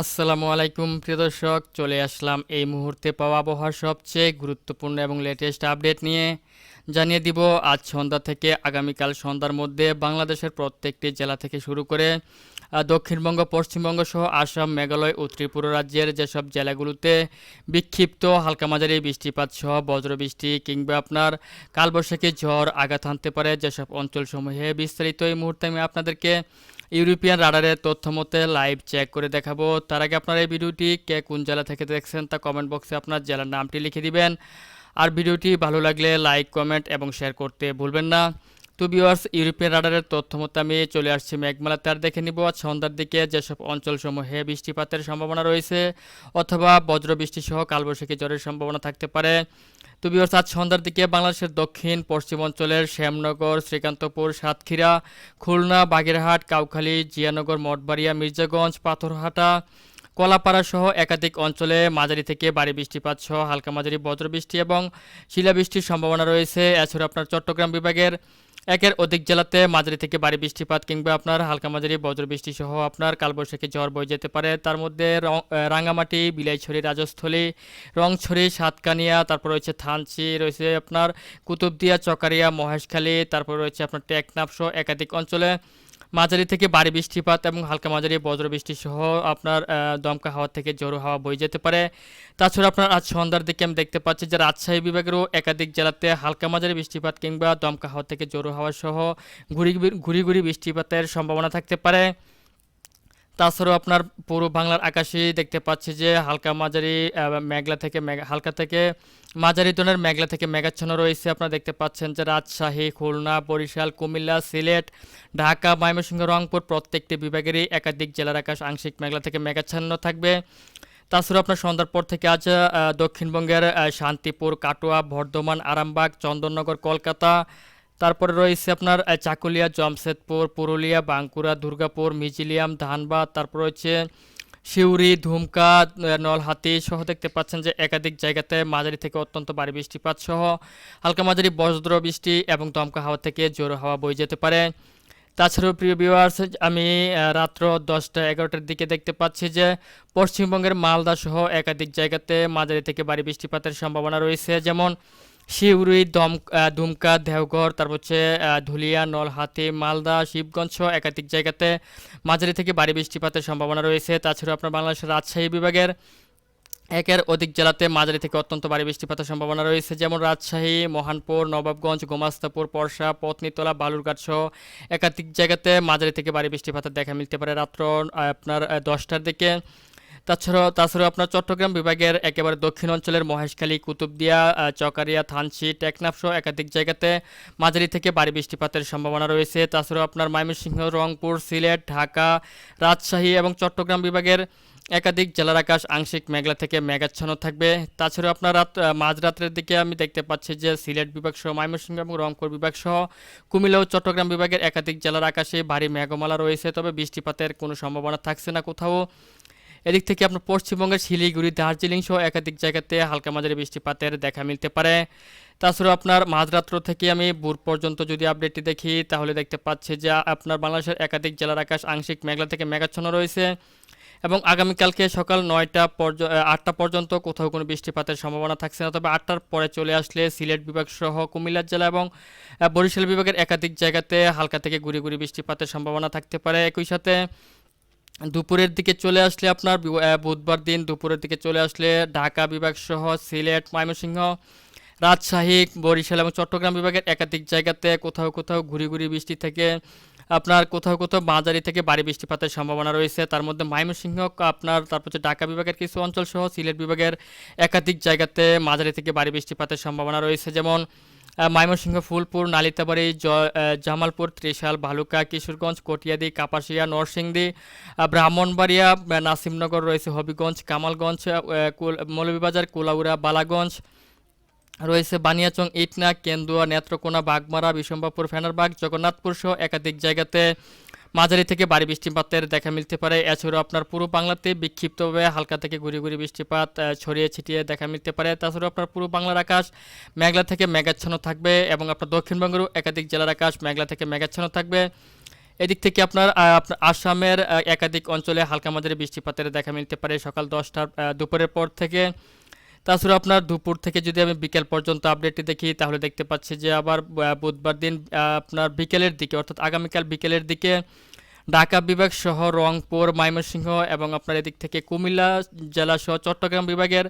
আসসালামু আলাইকুম, প্রিয় দর্শক। চলে আসলাম এই মুহূর্তে পাওয়া আবহাওয়ার সবচেয়ে গুরুত্বপূর্ণ এবং লেটেস্ট আপডেট নিয়ে। জানিয়ে দিব, আজ সন্ধ্যা থেকে আগামীকাল সন্ধ্যার মধ্যে বাংলাদেশের প্রত্যেকটি জেলা থেকে শুরু করে দক্ষিণবঙ্গ, পশ্চিমবঙ্গ সহ আসাম, মেঘালয় ও ত্রিপুরা রাজ্যের যেসব জেলাগুলোতে বিক্ষিপ্ত হালকা মাঝারি বৃষ্টিপাত সহ বজ্রবৃষ্টি কিংবা আপনার কালবৈশাখী ঝড় আঘাত হানতে পারে যেসব অঞ্চলসমূহে বিস্তারিত এই মুহূর্তে আমি আপনাদেরকে ইউরোপিয়ান রাডারের তথ্য মতে লাইভ চেক করে দেখাবো। তার আগে আপনারা এই ভিডিওটি কে কোন জেলা থেকে দেখছেন তা কমেন্ট বক্সে আপনার জেলার নামটি লিখে দিবেন। আর ভিডিওটি ভালো লাগলে লাইক কমেন্ট এবং শেয়ার করতে ভুলবেন না। তো ভিউয়ার্স ইউরোপিয়ান রাডারের তথ্য মতে, আমি চলে আসছি মেঘমালাতে তার দেখে নিব আজ সন্ধ্যার দিকে যেসব অঞ্চলসমূহে বৃষ্টিপাতের সম্ভাবনা রয়েছে অথবা বজ্রবৃষ্টি সহ কালবৈশাখী জ্বরের সম্ভাবনা থাকতে পারে। তো ভিউয়ার্স আজ সন্ধ্যার দিকে বাংলাদেশের দক্ষিণ, পশ্চিম অঞ্চলের শ্যামনগর, শ্রীকান্তপুর, সাতক্ষীরা, খুলনা, বাগেরহাট, কাউখালী, জিয়ানগর, মঠবাড়িয়া, মির্জাগঞ্জ, পাথরহাটা কলাপাড়া সহ একাধিক অঞ্চলে মাঝারি থেকে ভারী বৃষ্টিপাত সহ হালকা মাঝারি বজ্রবৃষ্টি এবং শিলাবৃষ্টির সম্ভাবনা রয়েছে। এছাড়া আপনার চট্টগ্রাম বিভাগের একের অধিক জেলাতে মাঝারি থেকে ভারী বৃষ্টিপাত কিংবা আপনার হালকা মাঝারি বজ্রবৃষ্টি সহ আপনার কালবৈশাখী ঝড় বয়ে যেতে পারে। তার মধ্যে রাঙামাটি বিলাইছড়ি, রাজস্থলী, রংছড়ি, সাতকানিয়া, তারপর রয়েছে থানচি, রয়েছে আপনার কুতুবদিয়া, চকারিয়া, মহেশখালী, তারপর রয়েছে আপনার টেকনাফ সহ একাধিক অঞ্চলে মাঝারি থেকে ভারী বৃষ্টিপাত এবং হালকা মাঝারি বজ্রবৃষ্টি সহ আপনার দমকা হাওয়া থেকে জোরো হাওয়া বয়ে যেতে পারে। তাছাড়া আপনার আজ সন্ধ্যার দিকে আমি দেখতে পাচ্ছি যে রাজশাহী বিভাগেরও একাধিক জেলাতে হালকা মাঝারি বৃষ্টিপাত কিংবা দমকা হাওয়া থেকে জোরো হাওয়া সহ ঘুরি ঘুরি ঘুরি বৃষ্টিপাতের সম্ভাবনা থাকতে পারে। তাছাড়াও আপনার পুরো বাংলার আকাশে দেখতে পাচ্ছি যে হালকা মাঝারি মেঘলা থেকে হালকা থেকে মাঝারি ধরনের মেঘলা থেকে মেঘাচ্ছন্ন রয়েছে। আপনারা দেখতে পাচ্ছেন যে রাজশাহী, খুলনা, বরিশাল, কুমিল্লা, সিলেট, ঢাকা, ময়মনসিংহ, রংপুর প্রত্যেকটি বিভাগেরই একাধিক জেলার আকাশ আংশিক মেঘলা থেকে মেঘাচ্ছন্ন থাকবে। তাছাড়া আপনার সন্ধ্যার পর থেকে আজ দক্ষিণবঙ্গের শান্তিপুর, কাটোয়া, বর্ধমান, আরামবাগ, চন্দননগর, কলকাতা তারপরে রয়েছে আপনার চাকুলিয়া, জমশেদপুর, পুরুলিয়া, বাঁকুড়া, দুর্গাপুর মিজিলিয়াম ধানবাদ, তারপর রয়েছে সিউড়ি, ধুমকা নলহাতি সহ দেখতে পাচ্ছেন যে একাধিক জায়গাতে মাঝারি থেকে অত্যন্ত ভারী বৃষ্টিপাত সহ হালকা মাঝারি বজ্র বৃষ্টি এবং দমকা হাওয়া থেকে জোর হাওয়া বয়ে যেতে পারে। তাছাড়াও প্রিয় ভিউয়ার্স আমি রাত্র দশটা এগারোটার দিকে দেখতে পাচ্ছি যে পশ্চিমবঙ্গের মালদা সহ একাধিক জায়গাতে মাঝারি থেকে ভারী বৃষ্টিপাতের সম্ভাবনা রয়েছে। যেমন শিউরি, দম দুমকা, দেওঘর, তারপর হচ্ছে ধুলিয়া নলহাতি মালদা, শিবগঞ্জ সহ একাধিক জায়গাতে মাঝারি থেকে ভারী বৃষ্টিপাতের সম্ভাবনা রয়েছে। তাছাড়াও আপনার বাংলাদেশের রাজশাহী বিভাগের একের অধিক জেলাতে মাঝারি থেকে অত্যন্ত ভারী বৃষ্টিপাতের সম্ভাবনা রয়েছে। যেমন রাজশাহী, মহানপুর, নবাবগঞ্জ, গোমাস্তাপুর, পরশা, পত্নীতলা, বালুরঘাট সহ একাধিক জায়গাতে মাঝারি থেকে ভারী বৃষ্টিপাতের দেখা মিলতে পারে। রাত্র আপনার দশটার দিকে তাছাড়াও তাছাড়াও আপনার চট্টগ্রাম বিভাগের একেবারে দক্ষিণ অঞ্চলের মহেশখালী, কুতুবদিয়া চকারিয়া, থানচি টেকনাফসহ একাধিক জায়গাতে মাঝারি থেকে ভারী বৃষ্টিপাতের সম্ভাবনা রয়েছে। তাছাড়াও আপনার ময়মনসিংহ, রংপুর, সিলেট, ঢাকা, রাজশাহী এবং চট্টগ্রাম বিভাগের একাধিক জেলার আকাশ আংশিক মেঘলা থেকে মেঘাচ্ছন্ন থাকবে। তাছাড়াও আপনার রাত মাঝরাতের দিকে আমি দেখতে পাচ্ছি যে সিলেট বিভাগ সহ ময়মনসিংহ এবং রংপুর বিভাগ সহ কুমিল্লা ও চট্টগ্রাম বিভাগের একাধিক জেলার আকাশে ভারী মেঘমালা রয়েছে, তবে বৃষ্টিপাতের কোনো সম্ভাবনা থাকছে না কোথাও। এদিক থেকে আপনার পশ্চিমবঙ্গের শিলিগুড়ি, দার্জিলিং সহ একাধিক জায়গাতে হালকা মাঝারি বৃষ্টিপাতের দেখা মিলতে পারে। তাছাড়াও আপনার মাঝরাত্র থেকে আমি ভোর পর্যন্ত যদি আপডেটটি দেখি, তাহলে দেখতে পাচ্ছি যে আপনার বাংলাদেশের একাধিক জেলার আকাশ আংশিক মেঘলা থেকে মেঘাচ্ছন্ন রয়েছে এবং আগামীকালকে সকাল নয়টা পর্য আটটা পর্যন্ত কোথাও কোনো বৃষ্টিপাতের সম্ভাবনা থাকছে না। তবে আটটার পরে চলে আসলে সিলেট বিভাগ সহ কুমিল্লা জেলা এবং বরিশাল বিভাগের একাধিক জায়গাতে হালকা থেকে গুড়ি গুড়ি বৃষ্টিপাতের সম্ভাবনা থাকতে পারে। একই সাথে দুপুরের দিকে চলে আসলে আপনার বুধবার দিন দুপুরের দিকে চলে আসলে ঢাকা বিভাগ সহ সিলেট, ময়মনসিংহ, রাজশাহী, বরিশাল এবং চট্টগ্রাম বিভাগের একাধিক জায়গাতে কোথাও কোথাও ঘুরি ঘুরি বৃষ্টি থেকে, আপনার কোথাও কোথাও মাঝারি থেকে ভারী বৃষ্টিপাতের সম্ভাবনা রয়েছে। তার মধ্যে ময়মনসিংহ, আপনার তারপর হচ্ছে ঢাকা বিভাগের কিছু অঞ্চল সহ সিলেট বিভাগের একাধিক জায়গাতে মাঝারি থেকে ভারী বৃষ্টিপাতের সম্ভাবনা রয়েছে। যেমন ময়মনসিংহ, ফুলপুর, নালিতাবাড়ি জামালপুর, ত্রিশাল ভালুকা কিশোরগঞ্জ, কটিয়াদি, কাপাসিয়া, নরসিংদী ব্রাহ্মণবাড়িয়া নাসিমনগর রয়েছে হবিগঞ্জ, কামালগঞ্জ মৌলভীবাজার, কুলাউড়া, বালাগঞ্জ, রয়েছে বানিয়াচং, ইটনা, কেন্দুয়া, নেত্রকোনা, বাগমারা বিশম্বাপুর ফেনারবাগ, জগন্নাথপুর সহ একাধিক জায়গাতে মাঝারি থেকে ভারী বৃষ্টিপাতের দেখা মিলতে পারে। এছাড়াও আপনার পুরো বাংলাতে বিক্ষিপ্তভাবে হালকা থেকে গুড়ি গুড়ি বৃষ্টিপাত ছড়িয়ে ছিটিয়ে দেখা মিলতে পারে। তাছাড়াও আপনার পুরো বাংলার আকাশ মেঘলা থেকে মেঘাচ্ছন্ন থাকবে এবং আপনার দক্ষিণবঙ্গেরও একাধিক জেলার আকাশ মেঘলা থেকে মেঘাচ্ছন্ন থাকবে। এদিক থেকে আপনার আসামের একাধিক অঞ্চলে হালকা মাঝারি বৃষ্টিপাতের দেখা মিলতে পারে সকাল দশটার দুপুরের পর থেকে। তাছাড়া আপনার দুপুর থেকে যদি আমি বিকেল পর্যন্ত আপডেটটি দেখি, তাহলে দেখতে পাচ্ছি যে আবার বুধবার দিন আপনার বিকেলের দিকে, অর্থাৎ আগামীকাল বিকেলের দিকে ঢাকা বিভাগ সহ রংপুর, ময়মনসিংহ এবং আপনার এদিক থেকে কুমিল্লা জেলা সহ চট্টগ্রাম বিভাগের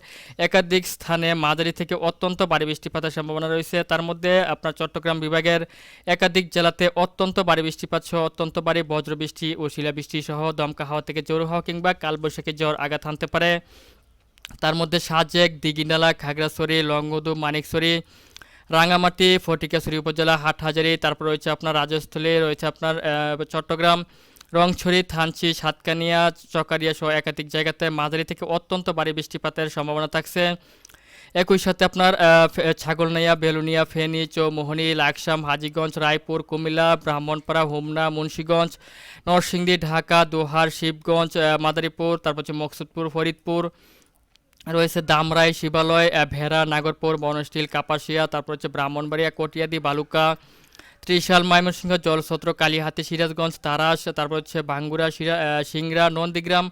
একাধিক স্থানে মাঝারি থেকে অত্যন্ত ভারী বৃষ্টিপাতের সম্ভাবনা রয়েছে। তার মধ্যে আপনার চট্টগ্রাম বিভাগের একাধিক জেলাতে অত্যন্ত ভারী বৃষ্টিপাত সহ অত্যন্ত ভারী বজ্রবৃষ্টি ও শিলাবৃষ্টি সহ দমকা হাওয়া থেকে জোর হওয়া কিংবা কালবৈশাখী জ্বর আঘাত হানতে পারে। তার মধ্যে সাজেক দিঘিনালা খাগড়াছড়ি, লংগদু, মানিকছড়ি রাঙামাটি ফটিকাছড়ি উপজেলা, হাটহাজারি, তারপর রয়েছে আপনার রাজস্থলী, রয়েছে আপনার চট্টগ্রাম, রংছড়ি, থানচি, সাতকানিয়া, চকারিয়া সহ একাধিক জায়গাতে মাঝারি থেকে অত্যন্ত ভারী বৃষ্টিপাতের সম্ভাবনা থাকছে। একই সাথে আপনার ছাগলনাইয়া, বেলুনিয়া, ফেনী, চৌমোহনী, লাকসাম, হাজিগঞ্জ, রায়পুর, কুমিল্লা, ব্রাহ্মণপাড়া, হোমনা, মুন্সীগঞ্জ, নরসিংদী, ঢাকা, দোহার, শিবগঞ্জ মাদারীপুর, তারপর হচ্ছে মকসুদপুর, ফরিদপুর রয়েছে দামরাই, শিবালয় ভেড়া নাগরপুর বনস্টিল কাপাসিয়া, তারপর হচ্ছে ব্রাহ্মণবাড়িয়া, কটিয়াদি, বালুকা, ত্রিশাল, ময়মনসিংহ জলছত্র কালীহাতি, সিরাজগঞ্জ, তারাস, তারপর হচ্ছে ভাঙ্গুরা, সিরা সিংড়া, নন্দীগ্রাম,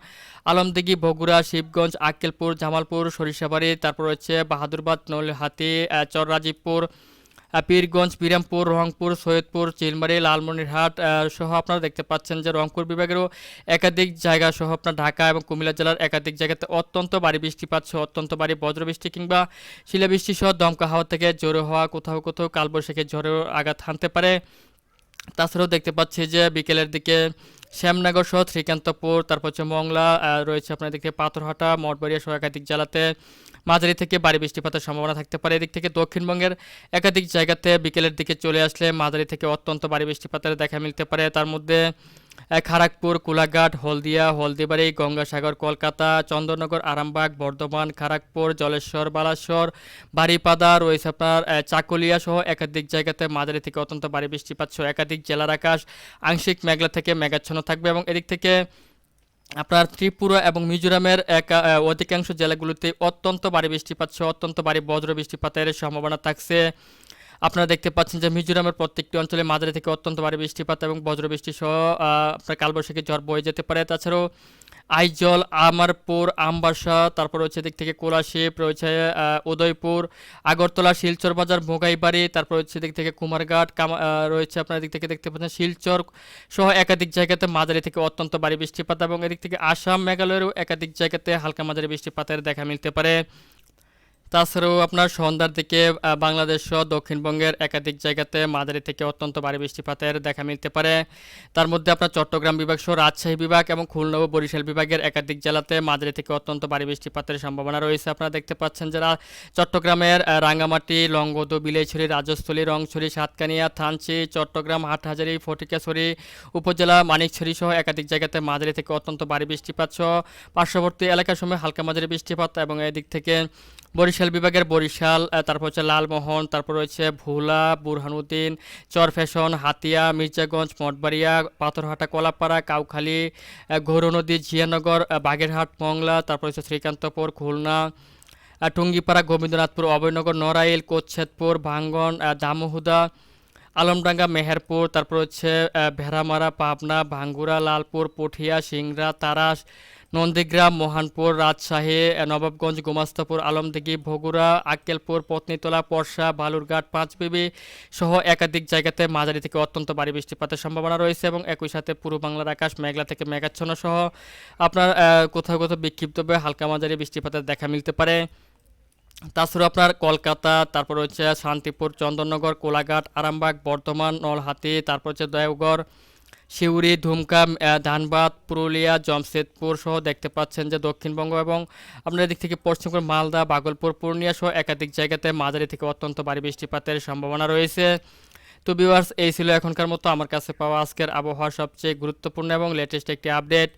আলমদিঘি, বগুড়া, শিবগঞ্জ, আক্কেলপুর, জামালপুর, সরিষাবাড়ি, তারপর হচ্ছে বাহাদুরবাদ নলহাতি চররাজীবপুর পীরগঞ্জ, বিরামপুর, রংপুর, সৈয়দপুর, চিলমারি, লালমনিরহাট সহ আপনারা দেখতে পাচ্ছেন যে রংপুর বিভাগেরও একাধিক জায়গা সহ আপনার ঢাকা এবং কুমিল্লা জেলার একাধিক জায়গাতে অত্যন্ত ভারী বৃষ্টিপাত সহ অত্যন্ত ভারী বজ্রবৃষ্টি কিংবা শিলাবৃষ্টি সহ দমকা হাওয়া থেকে জোরে হওয়া কোথাও কোথাও কালবৈশাখী ঝড়েও আঘাত হানতে পারে। তাছাড়াও দেখতে পাচ্ছি যে বিকেলের দিকে শ্যামনগর সহ শ্রীকান্তপুর, তারপর হচ্ছে মংলা রয়েছে আপনার দিক থেকে পাথরহাটা, মঠবাড়িয়া সহ একাধিক জেলাতে মাঝারি থেকে বাড়ি বৃষ্টিপাতের সম্ভাবনা থাকতে পারে। এদিক থেকে দক্ষিণবঙ্গের একাধিক জায়গাতে বিকেলের দিকে চলে আসলে মাঝারি থেকে অত্যন্ত বাড়ি বৃষ্টিপাতের দেখা মিলতে পারে। তার মধ্যে আহ, খড়গপুর কোলাঘাট হলদিয়া হলদিবাড়ি গঙ্গাসাগর কলকাতা চন্দননগর আরামবাগ বর্ধমান খড়গপুর জলেশ্বর বালাসর বাড়িপাদা রয়েছে আপনার চাকুলিয়া সহ একাধিক জায়গাতে মাঝারি থেকে অত্যন্ত ভারী বৃষ্টিপাত সহ একাধিক জেলার আকাশ আংশিক মেঘলা থেকে মেঘাচ্ছন্ন থাকবে এবং এদিক থেকে আপনার ত্রিপুরা এবং মিজোরামের এক অধিকাংশ জেলাগুলোতে অত্যন্ত ভারী বৃষ্টিপাত সহ অত্যন্ত ভারী বজ্র বৃষ্টিপাতের সম্ভাবনা থাকছে। আপনারা দেখতে পাচ্ছেন যে মিজোরামের প্রত্যেকটি অঞ্চলে মাঝারি থেকে অত্যন্ত ভারী বৃষ্টিপাত এবং বজ্রবৃষ্টি সহ আপনার কালবৈশাখী ঝড় বয়ে যেতে পারে। তাছাড়াও আইজল, আমারপুর, আমবাসা, তারপর রয়েছে দিক থেকে কোলাশিপ, রয়েছে উদয়পুর, আগরতলা, শিলচর বাজার মোগাইবাড়ি তারপর হচ্ছে দিক থেকে কুমারঘাট, কামা রয়েছে আপনার দিক থেকে দেখতে পাচ্ছেন শিলচর সহ একাধিক জায়গাতে মাঝারি থেকে অত্যন্ত ভারী বৃষ্টিপাত এবং এদিক থেকে আসাম, মেঘালয়েরও একাধিক জায়গাতে হালকা মাঝারি বৃষ্টিপাতের দেখা মিলতে পারে। তাছাড়াও আপনার সন্ধ্যার দিকে বাংলাদেশ সহ দক্ষিণবঙ্গের একাধিক জায়গাতে মাঝারি থেকে অত্যন্ত ভারী বৃষ্টিপাতের দেখা মিলতে পারে। তার মধ্যে আপনার চট্টগ্রাম বিভাগ সহ রাজশাহী বিভাগ এবং খুলনা ও বরিশাল বিভাগের একাধিক জেলাতে মাঝারি থেকে অত্যন্ত ভারী বৃষ্টিপাতের সম্ভাবনা রয়েছে। আপনারা দেখতে পাচ্ছেন যারা চট্টগ্রামের রাঙ্গামাটি, লংগদু, বিলেছড়ি, রাজস্থলী, রংছড়ি, সাতকানিয়া, থানচি, চট্টগ্রাম, হাটহাজারি ফটিকাছড়ি উপজেলা, মানিকছড়ি সহ একাধিক জায়গাতে মাঝারি থেকে অত্যন্ত ভারী বৃষ্টিপাত সহ পার্শ্ববর্তী এলাকার সময় হালকা মাঝারি বৃষ্টিপাত এবং এদিক থেকে বরিশাল বিভাগের বরিশাল তারপর হচ্ছে লালমোহন, তারপর রয়েছে ভোলা, বুরহানুদ্দিন চরফ্যাশন হাতিয়া, মির্জাগঞ্জ, মঠবাড়িয়া, পাথরহাটা, কলাপাড়া, কাউখালী গৌরনদী জিয়ানগর বাগেরহাট, মংলা, তারপর হচ্ছে শ্রীকান্তপুর, খুলনা টুঙ্গিপাড়া, গোবিন্দনাথপুর, অভয়নগর, নড়াইল কোচ্ছেদপুর ভাঙ্গন দামোহুদা, আলমডাঙ্গা, মেহেরপুর, তারপর হচ্ছে ভেড়ামারা, পাবনা, ভাঙ্গুরা, লালপুর, পুঠিয়া, সিংড়া, তারাস নন্দীগ্রাম, মোহানপুর, রাজশাহী, নবাবগঞ্জ, গোমাস্তাপুর, আলমদিঘি ভগুড়া আক্কেলপুর, পত্নীতলা, পরশা, বালুরঘাট, পাঁচবিবি সহ একাধিক জায়গাতে মাঝারি থেকে অত্যন্ত ভারী বৃষ্টিপাতের সম্ভাবনা রয়েছে এবং একই সাথে পূর্ব বাংলার আকাশ মেঘলা থেকে মেঘাচ্ছন্ন সহ আপনার কোথাও কোথাও বিক্ষিপ্তভাবে হালকা মাঝারি বৃষ্টিপাতের দেখা মিলতে পারে। তাছাড়াও আপনার কলকাতা, তারপর হচ্ছে শান্তিপুর, চন্দননগর, কোলাঘাট, আরামবাগ, বর্ধমান নলহাতি তারপর হচ্ছে দেওগড় সিউড়ি ধুমকা ধানবাদ, পুরুলিয়া, জমশেদপুর সহ দেখতে পাচ্ছেন যে দক্ষিণবঙ্গ এবং আপনার দিক থেকে পশ্চিমবঙ্গ, মালদা, বাগলপুর, পূর্ণিয়া সহ একাধিক জায়গাতে মাঝারি থেকে অত্যন্ত ভারী বৃষ্টিপাতের সম্ভাবনা রয়েছে। তো ভিউয়ার্স এই ছিল এখনকার মতো। আমার কাছে পাওয়া আজকের আবহাওয়া সবচেয়ে গুরুত্বপূর্ণ এবং লেটেস্ট একটি আপডেট